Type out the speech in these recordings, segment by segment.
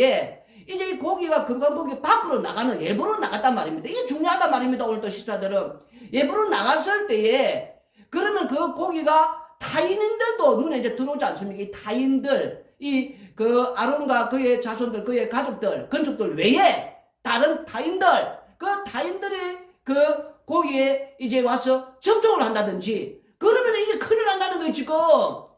예, 이제 이 고기가 금방 고기 밖으로 나가는 예보로 나갔단 말입니다. 이게 중요하단 말입니다. 오늘 또 식사들은 예보로 나갔을 때에 그러면 그 고기가 타인들도 눈에 이제 들어오지 않습니까? 이 타인들, 이 그 아론과 그의 자손들, 그의 가족들, 건축들 외에 다른 타인들, 그 타인들이 그 고기에 이제 와서 접촉을 한다든지 그러면 이게 큰일 난다는 거예요, 지금.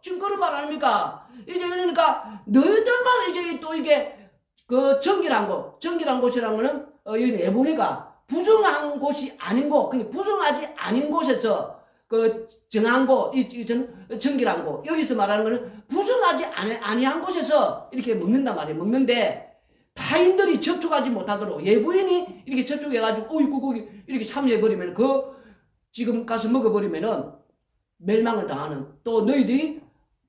지금 그런 말 아닙니까? 이제 그러니까 너희들만 이제 또 이게 그 정결한 곳, 정결한 곳이라는 거는 어, 여기 내보니까 부정한 곳이 아닌 곳, 그러니까 부정하지 아닌 곳에서 그 정한 곳, 이, 이 정, 정결한 곳, 여기서 말하는 거는 부정하지 아니, 아니한 곳에서 이렇게 먹는단 말이에요. 먹는데 타인들이 접촉하지 못하도록 예부인이 이렇게 접촉해가지고 어이구 거기 이렇게 참여해버리면 그 지금 가서 먹어버리면은 멸망을 당하는 또 너희들이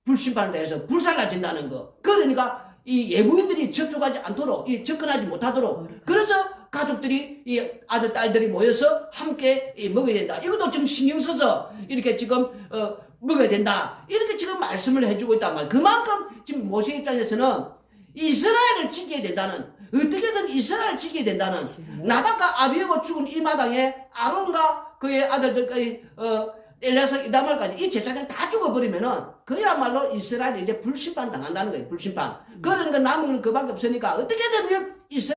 불심판을 당해서 불살라진다는 거. 그러니까 이 예부인들이 접촉하지 않도록 이 접근하지 못하도록 그래서 가족들이 이 아들 딸들이 모여서 함께 이 먹어야 된다. 이것도 좀 신경 써서 이렇게 지금 어, 먹어야 된다. 이렇게 지금 말씀을 해주고 있단 말이에요. 그만큼 지금 모세 입장에서는 이스라엘을 지켜야 된다는 어떻게든 이스라엘을 지켜야 된다는 나다가 아비오가 죽은 이 마당에 아론과 그의 아들들까지 어, 엘레사 이다말까지 이 제사장 다 죽어버리면은 그야말로 이스라엘이 이제 불심판 당한다는 거예요. 불심판. 그러니까 남은 건 그밖에 없으니까 어떻게든 이스라엘